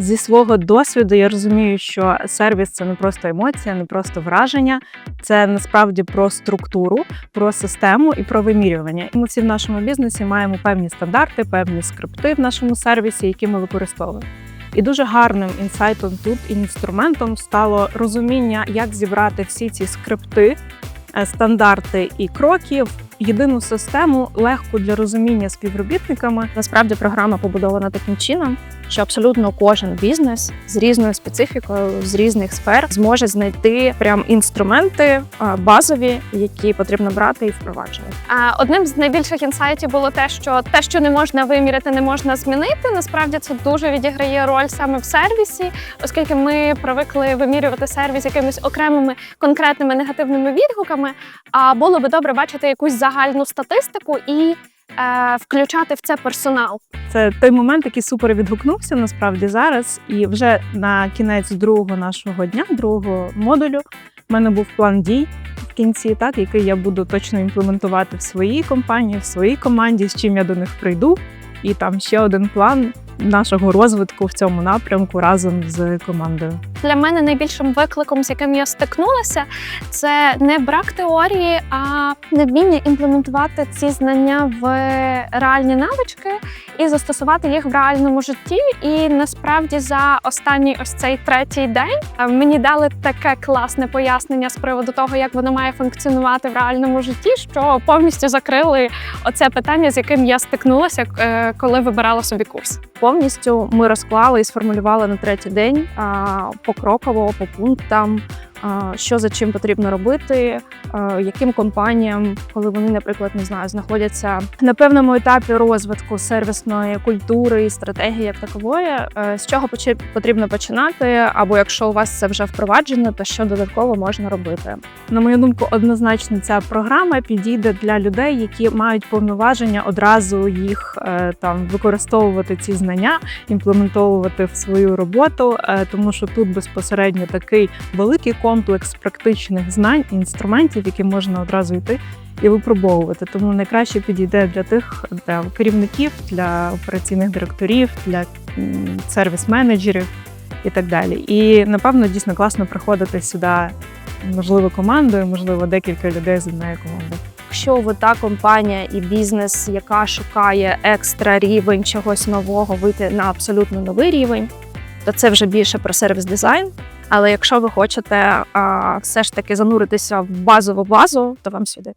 Зі свого досвіду я розумію, що сервіс це не просто емоція, не просто враження, це насправді про структуру, про систему і про вимірювання. І ми всі в нашому бізнесі маємо певні стандарти, певні скрипти в нашому сервісі, які ми використовуємо. І дуже гарним інсайтом тут інструментом стало розуміння, як зібрати всі ці скрипти, е, стандарти і кроки в єдину систему, легку для розуміння співробітниками. Насправді програма побудована таким чином, що абсолютно кожен бізнес з різною специфікою з різних сфер зможе знайти прям інструменти базові, які потрібно брати і впроваджувати. Одним з найбільших інсайтів було те, що те, що не можна виміряти, не можна змінити. Насправді це дуже відіграє роль саме в сервісі, оскільки ми привикли вимірювати сервіс якимись окремими конкретними негативними відгуками. А було би добре бачити якусь загальну статистику і е, включати в це персонал. Це той момент, який супер відгукнувся насправді зараз. І вже на кінець другого нашого дня, другого модулю, в мене був план дій в кінці, так який я буду точно імплементувати в своїй компанії, в своїй команді, з чим я до них прийду. І там ще один план нашого розвитку в цьому напрямку разом з командою. Для мене найбільшим викликом, з яким я стикнулася, це не брак теорії, а невміння імплементувати ці знання в реальні навички і застосувати їх в реальному житті. І насправді за останній ось цей третій день е, мені дали таке класне пояснення з приводу того, як воно має функціонувати в реальному житті, що повністю закрили оце питання, з яким я стикнулася, е, коли вибирала собі курс. Повністю ми розклали і сформулювали на третій день покроково по пунктам, що за чим потрібно робити, яким компаніям, коли вони, наприклад, не знаю, знаходяться на певному етапі розвитку сервісної культури і стратегії як такової, е, з чого потрібно починати, або якщо у вас це вже впроваджено, то що додатково можна робити. На мою думку, однозначно ця програма підійде для людей, які мають повноваження одразу їх е, там використовувати ці знання, імплементовувати в свою роботу, е, тому що тут безпосередньо такий великий комплекс практичних знань і інструментів, які можна одразу йти. І випробовувати, тому найкраще підійде для тих для керівників, для операційних директорів, для сервіс-менеджерів і так далі. І напевно дійсно класно приходити сюди можливо, командою, можливо, декілька людей з однієї команди. Якщо ви та компанія і бізнес, яка шукає екстра рівень чогось нового, вийти на абсолютно новий рівень, то це вже більше про сервіс дизайн. Але якщо ви хочете а, все ж таки зануритися в базову базу, то вам сюди.